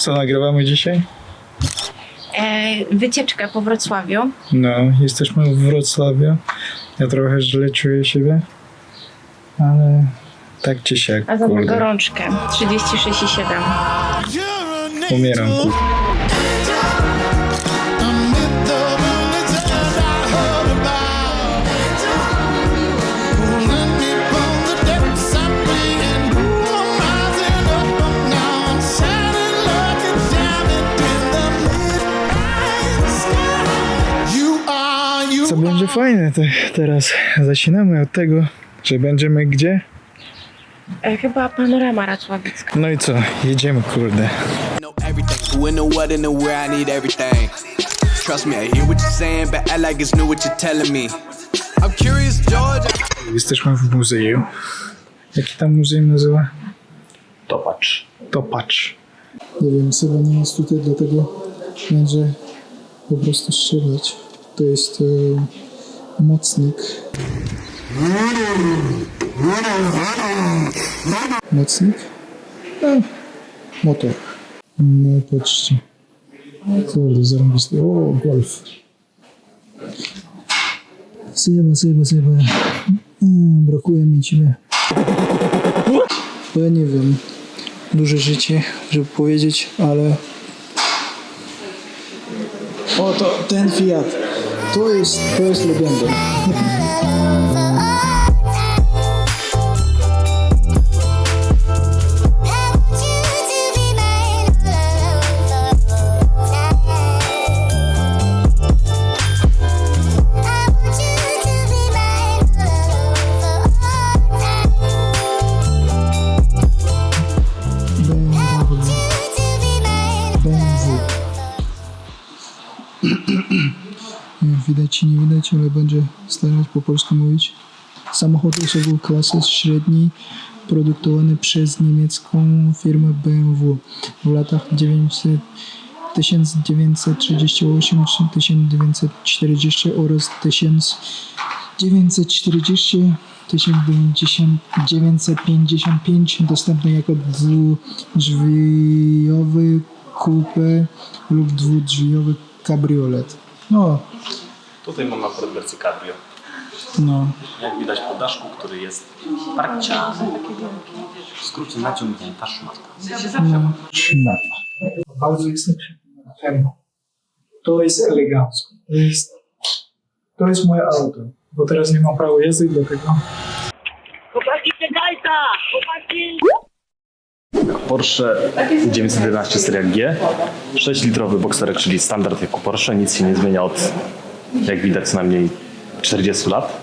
Co nagrywamy dzisiaj? E, wycieczkę po Wrocławiu. No, jesteśmy w Wrocławiu. Ja trochę źle czuję siebie, ale tak czy siak, A za gorączkę 36,7. umieram. Kurde. Co będzie fajne, to teraz zaczynamy od tego, że będziemy gdzie? E, chyba panorama racławicka. No i co, jedziemy kurde. know everything. Who in the what and the where I need everything. Trust me, I hear what you're saying, but act like it's new what you're telling me. I'm curious, George. Jesteśmy w muzeum. Jaki tam muzeum nazywa? Topacz. Topacz. Nie wiem, Seba nie jest tutaj, dlatego będzie po prostu strzelać. To jest e, mocnik. Mocnik? No, motor. No patrzcie. Kurde, zarąbisty. O, golf. Seba, Seba, Seba. Brakuje mi ciebie. Ja nie wiem. Duże życie, żeby powiedzieć, ale. O, to ten Fiat. To jest, to jest legenda. Ale będzie starać po polsku mówić. Samochód osobowy klasy średniej produktowany przez niemiecką firmę BMW w latach 900 1938-1940 oraz 1940 1955 dostępny jako dwudrzwiowy coupe lub dwudrzwiowy kabriolet. No, Tutaj mamy akurat wersję cabrio. no. Jak widać po daszku, który jest parciany. W skrócie naciągnięta szmata. Szmata. Bardzo jestem przekonany. To jest elegancko. To jest, to jest moje auto. Bo teraz nie mam prawa jazdy, dlatego Porsche 911 seria G. 6-litrowy bokserek, czyli standard jak u Porsche. Nic się nie zmienia od, jak widać, co najmniej 40 lat.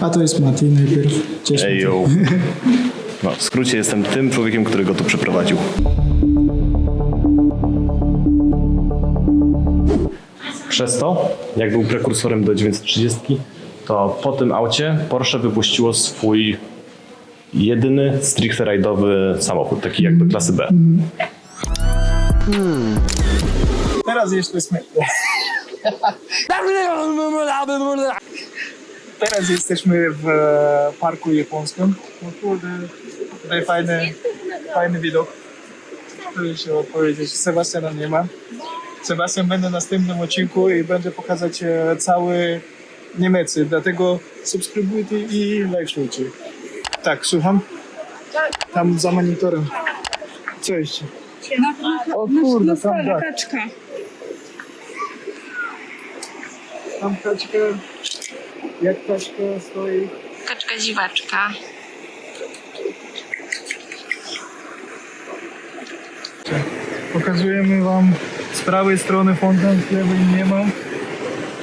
A to jest Mati najpierw. Cześć Mati. Ejo. No, w skrócie jestem tym człowiekiem, który go tu przeprowadził. Przez to, jak był prekursorem do 930, to po tym aucie Porsche wypuściło swój jedyny stricte rajdowy samochód, taki jakby klasy B. Teraz jesteśmy. Teraz jesteśmy w e, parku japońskim. No kurde, tutaj fajny, fajny widok. Chcę się odpowiedzieć. Sebastiana nie ma. Sebastian będzie w następnym odcinku i będzie pokazać e, cały Niemcy. Dlatego subskrybujcie i lajkujcie. Tak, słucham? Tam za monitorem. Co jeszcze? O kurde, tam tak. Tam kaczka, jak kaczka stoi. Kaczka dziwaczka. Pokazujemy Wam z prawej strony fontan, z lewej nie ma.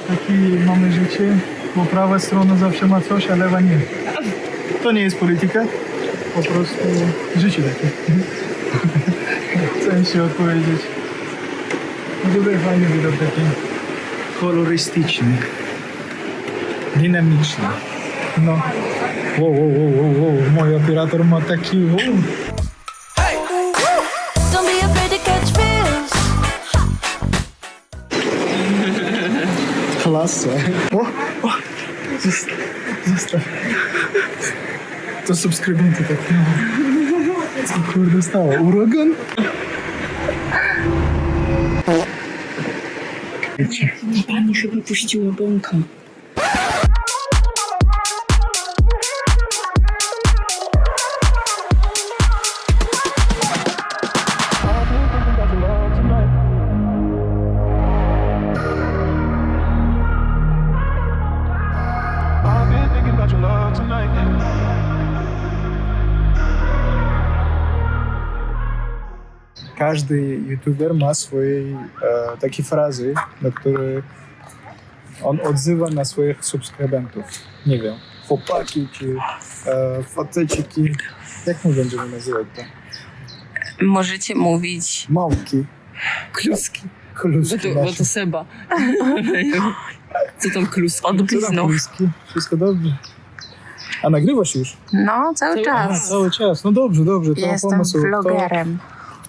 Taki mamy życie, bo prawa strona zawsze ma coś, a lewa nie. To nie jest polityka, po prostu życie takie. Chcę się odpowiedzieć. No tutaj fajny widok taki kolorystyczny, dynamiczny. No. Wow, wow, wow, wow, wow. Mój operator ma taki wow. Don't be afraid to catch feels. Klasa. O, o, zosta- zostaw. To subskrybenty tak no. Co kurde stało? Uragan? 你爸，你是不是不是九万八万考？Każdy youtuber ma swoje e, takie frazy, na które on odzywa na swoich subskrybentów. Nie wiem, chłopaki czy e, faceciki. Jak my będziemy nazywać to? Możecie mówić Małpki, kluski, kluski bo to, bo nasze. to Seba. Co tam kluski? Co tam Odbliznął. kluski? Wszystko dobrze. A nagrywasz już? No, cały A, czas. cały czas. No dobrze, dobrze. To Jestem pomysł. To- vlogerem.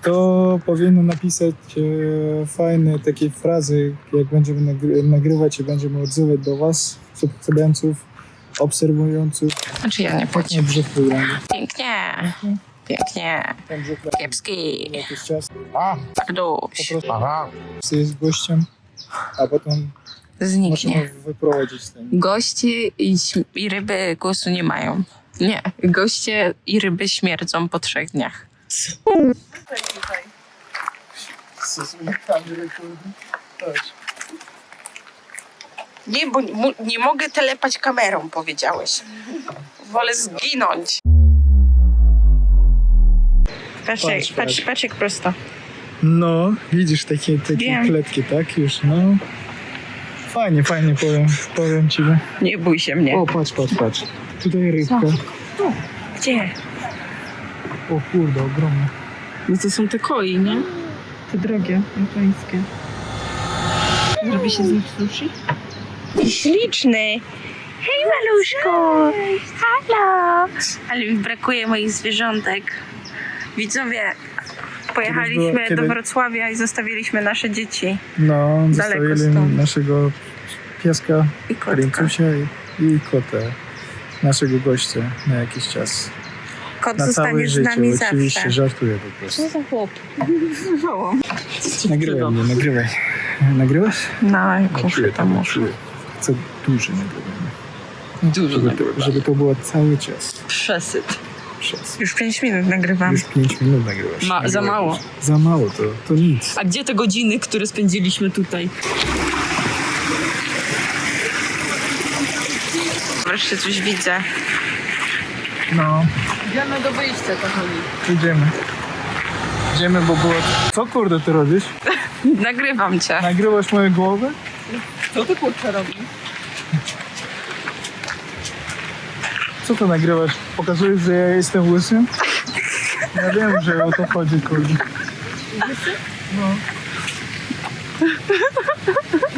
To powinno napisać e, fajne takie frazy, jak będziemy nagry- nagrywać i będziemy odzywać do Was, subskrybentów, obserwujących. Znaczy ja nie programu. Pięknie. Pięknie. Ten brzuch Kiepski. jakiś czas. A, po prostu aha. jest gościem, a potem Zniknie. możemy wyprowadzić z tym. Goście i, śm- i ryby głosu nie mają. Nie. Goście i ryby śmierdzą po trzech dniach. Nie, bo mu, nie mogę telepać kamerą, powiedziałeś. Wolę zginąć. Patrz, Patrz, patrz, patrz, patrz. jak prosto. No, widzisz takie, takie Wiem. kletki, tak? Już, no. Fajnie, fajnie powiem, powiem Ci. Nie bój się mnie. O, patrz, patrz, patrz. Tutaj rybka. Gdzie? O kurde, ogromna. No to są te koi, nie? Te drogie, japońskie. Zrobi się z nich sushi? Śliczny. Hej, maluszku. Halo. Ale mi brakuje moich zwierzątek. Widzowie, pojechaliśmy Kiedyś było- do kiedy- Wrocławia i zostawiliśmy nasze dzieci No, Daleko zostawili stąd. naszego pieska, i kotka. I, i kotę, naszego gościa na jakiś czas. Kot Na zostanie całe z życie, nami oczywiście, zawsze. żartuję po prostu. za chłop? Nagrywaj mnie, nagrywaj. Nagrywasz? No, to to, muszę. Chcę duży nagrywanie. Dużo Żeby to, żeby to było cały czas. Przesyt. Przez. Już 5 minut nagrywam. Już 5 minut nagrywasz. Ma- za mało. Za mało, to, to nic. A gdzie te godziny, które spędziliśmy tutaj? Wreszcie coś widzę. No, Idziemy do wyjścia, kochani. idziemy. Idziemy, bo było... Co kurde ty robisz? Nagrywam cię. Nagrywasz moją głowę? Co ty kurczę robisz? Co to nagrywasz? Pokazujesz, że ja jestem łysym? Ja wiem, że o to chodzi, kurde.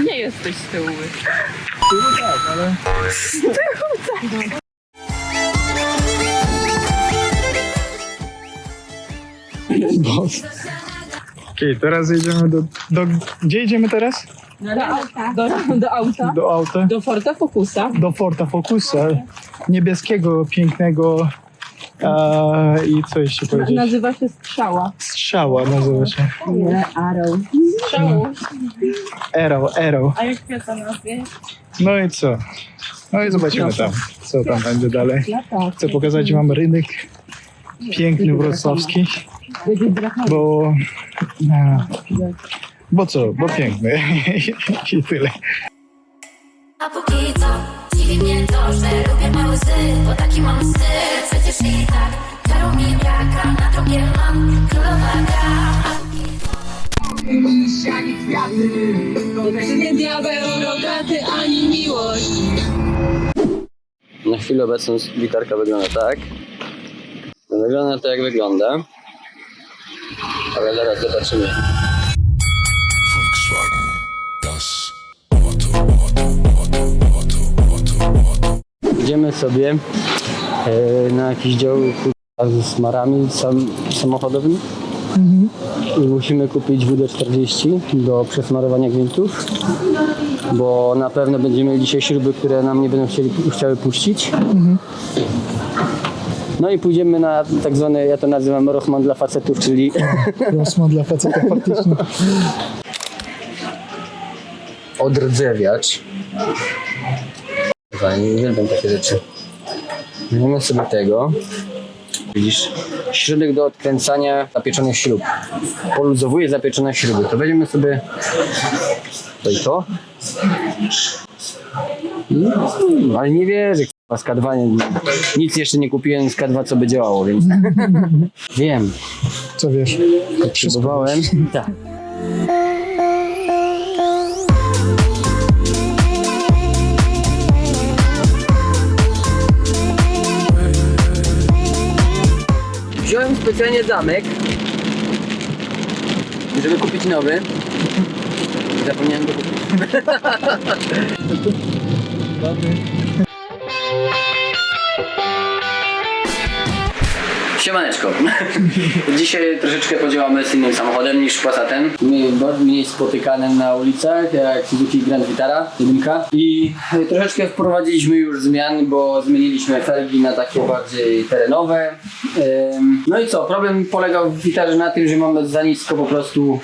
Nie jesteś z tyłu. Chyba tak, ale... Boss. Okej, teraz jedziemy do, do... Gdzie idziemy teraz? Do auta. Do, do auta. Do auta. Do Forta Focusa. Do Forta Focusa. Niebieskiego, pięknego. E, I co jeszcze powiedzieć? Nazywa się Strzała. Strzała nazywa się. Nie, Arrow. Strzałą. Arrow, Arrow. A jak kwiata nazwie? No i co? No i zobaczymy tam, co tam będzie dalej. Chcę pokazać wam rynek piękny wrocławski. Bo... e, Bo co? Bo piękny. I tyle. A póki co dziwi mnie to, że lubię małe łzy Bo taki mam styl, przecież i tak Daru mi braka, na drugie mam królowa gra A póki Nie diabeł, rogaty, ani miłość. Na chwilę obecną gitarka wygląda tak. No, Wygląda to jak wygląda. Ale zaraz zobaczymy. Volkswagen, das Auto, Auto, Auto, Auto, Auto, Auto. Idziemy sobie e, na jakiś dział kurwa, z smarami sam, samochodowym. I musimy kupić WD-40 do przesmarowania gwintów, bo na pewno będziemy mieli dzisiaj śruby, które nam nie będą chcieli, chciały puścić. No i pójdziemy na tak zwany, ja to nazywam Rossmann dla facetów, czyli Rosman dla faceta faktycznie. odrdzewiacz. Fajnie, uwielbiam takie rzeczy. Weźmiemy sobie tego. Widzisz? Środek do odkręcania zapieczonych śrub. Poluzowuje zapieczone śruby. To weźmiemy sobie to i to. No, ale nie wierzę, k***a, z K2 nie, nic jeszcze nie kupiłem z K2, co by działało, więc wiem, Co wiesz? próbowałem. Tak. Wziąłem specjalnie zamek, żeby kupić nowy. Zapomniałem go kupić. Siemaneczko. Dzisiaj troszeczkę podziałamy z innym samochodem niż Passatem. Mniej, mniej spotykanym na ulicach, jak Suzuki Grand Vitara, jedynka. I troszeczkę wprowadziliśmy już zmian, bo zmieniliśmy felgi na takie bardziej terenowe. No i co, problem polegał w Vitarze na tym, że mamy za nisko po prostu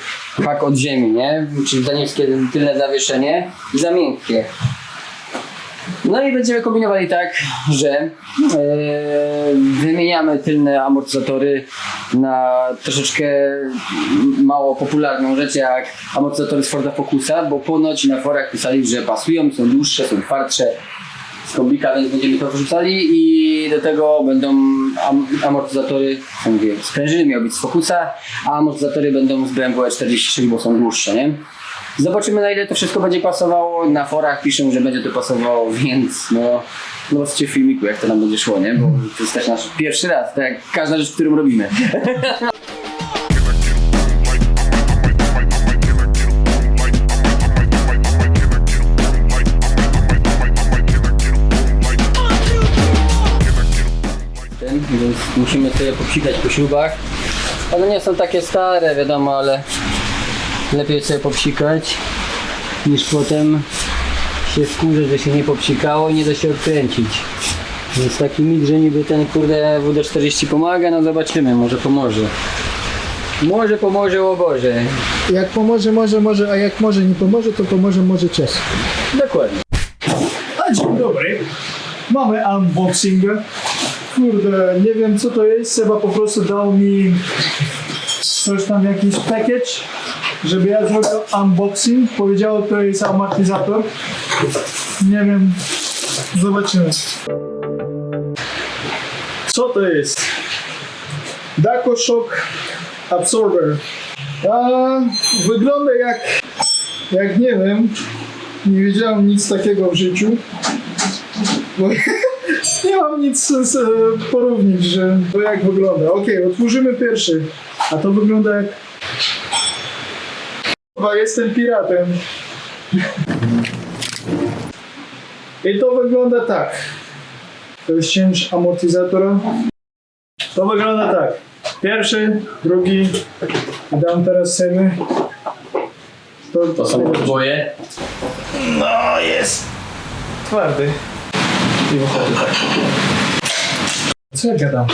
hak od ziemi, nie? Czyli za niskie tylne zawieszenie i za miękkie. No i będziemy kombinowali tak, że e, wymieniamy tylne amortyzatory na troszeczkę mało popularną rzecz jak amortyzatory z Forda Focusa, bo ponoć na forach pisali, że pasują, są dłuższe, są twardsze z kombika, więc będziemy to wrzucali i do tego będą am amortyzatory, co mówię, sprężyny miały być z Focusa, a amortyzatory będą z BMW 46, bo są dłuższe, nie? Zobaczymy na ile to wszystko będzie pasowało. Na forach piszą, że będzie to pasowało, więc no zobaczcie w filmiku jak to nam będzie szło, nie? Bo to jest też nasz pierwszy raz, tak jak każda rzecz, którą robimy. Ten, więc musimy sobie popsikać po śrubach. One nie są takie stare, wiadomo, ale lepiej sobie popsikać niż potem się wkurzę, że się nie popsikało i nie da się odkręcić. Więc taki mit, że niby ten kurde WD-40 pomaga, no zobaczymy, może pomoże. Może pomoże, o Boże. Jak pomoże, może, może, a jak może nie pomoże, to pomoże może czas. Dokładnie. A dzień dobry. Mamy unboxing. Kurde, nie wiem co to jest. Seba po prostu dał mi coś tam, jakiś package, żeby ja zrobił unboxing. Powiedział, to jest amortyzator. Nie wiem. Zobaczymy. Co to jest? Daco Shock Absorber. A, wygląda jak, jak nie wiem, nie wiedziałem nic takiego w życiu. Bo nie mam nic z, z, porównić, że to jak wygląda. Okej, otworzymy pierwszy. A to wygląda jak... Chyba jestem piratem. I to wygląda tak. To jest cięż amortyzatora. To wygląda tak. Pierwszy, drugi. Dam teraz sobie. To, To są podboje. no jest twardy. I wychodzi tak. Co ja gadam?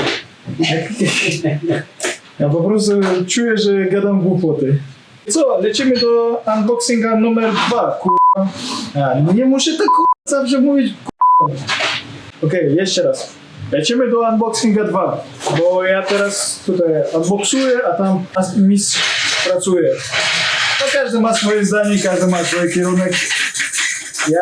Ja po prostu czuję, że gadam głupoty. Co, lecimy do unboxinga numer dwa, kurwa. A, nie muszę tak kurwa zawsze mówić, kurwa. Okej, jeszcze raz. Lecimy do unboxinga 2, bo ja teraz tutaj unboxuję, a tam mistrz pracuje. No każdy ma swoje zdanie, każdy ma swój kierunek. Ja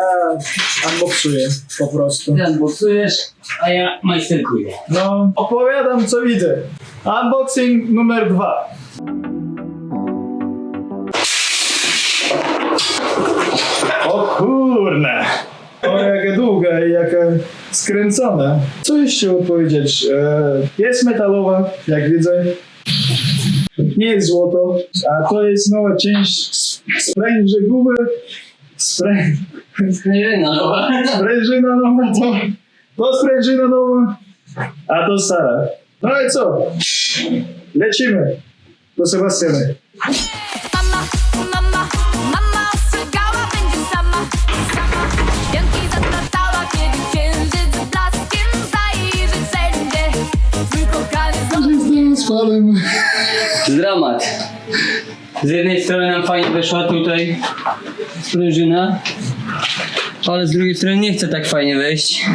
unboxuję po prostu. Ty unboxujesz, a ja majsterkuję. No, opowiadam co widzę. Unboxing numer dwa. O kurna! O jaka długa i jaka skręcona. Co jeszcze odpowiedzieć? E, jest metalowa, jak widzę. Nie jest złoto, a to jest nowa część spręży gumy. Sprę... Sprężyna nowa. Sprężyna nowa to, to sprężyna nowa, a to stara. No i co? Lecimy do Sebastiana. Dramat. Z jednej strony nam fajnie wyszła tutaj sprężyna, ale z drugiej strony nie chce tak fajnie wejść.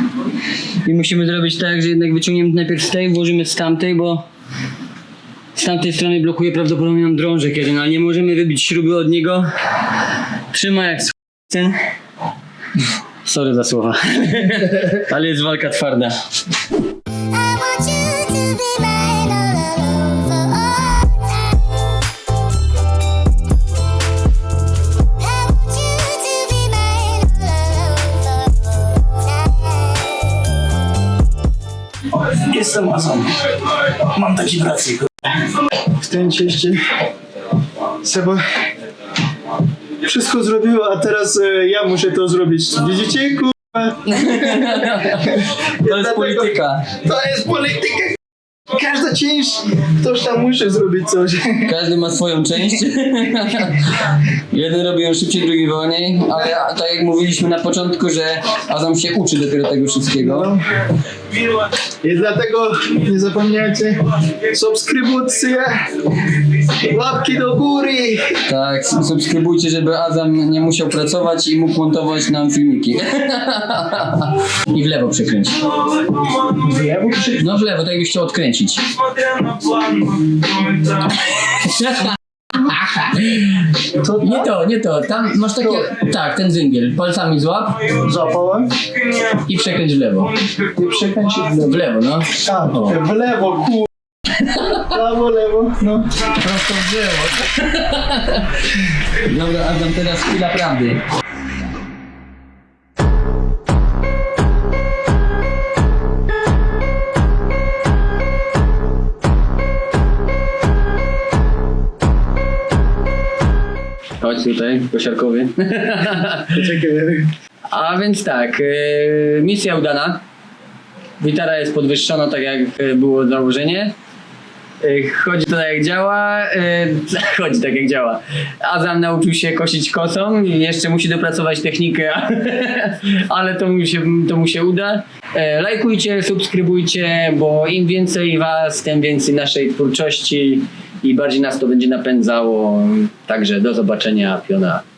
I musimy zrobić tak, że jednak wyciągniemy najpierw z tej, włożymy z tamtej, bo z tamtej strony blokuje prawdopodobnie nam drążek jeden, ale nie możemy wybić śruby od niego. Trzyma jak ten. Sorry za słowa. ale jest walka twarda. Jestem Azam. Mam taki rację. W tym cieście Seba wszystko zrobiło, a teraz e, ja muszę to zrobić. Widzicie, kurwa? To jest polityka. To jest polityka. Każda część, ktoś tam musi zrobić coś. Każdy ma swoją część. Jeden robi ją szybciej, drugi wolniej, ale tak jak mówiliśmy na początku, że Adam się uczy dopiero tego wszystkiego. I dlatego nie zapomniajcie subskrypcja, łapki do góry. Tak, subskrybujcie, żeby Adam nie musiał pracować i mógł montować nam filmiki. I w lewo przekręć. W lewo. No w lewo, tak jakbyś chciał odkręcić. Nie to, nie to. Tam masz takie. Tak, ten zyngiel. Palcami złap Złapałem i przekręć w lewo. i przekręcić w lewo. W lewo, no. A, w lewo, kur... Prawo, lewo, no. Prosto w drzewo. Dobra, Adam, teraz chwila prawdy. Chodź tutaj, kosiarkowy. Czekaj. A więc tak, e, misja udana. Gitara jest podwyższona tak jak było założenie. E, Chodzi to tak jak działa, e, chodzi tak jak działa. Azam nauczył się kosić kosą, jeszcze musi dopracować technikę, ale to mu się, to mu się uda. E, Lajkujcie, subskrybujcie, bo im więcej was, tym więcej naszej twórczości i bardziej nas to będzie napędzało. Także do zobaczenia, piona.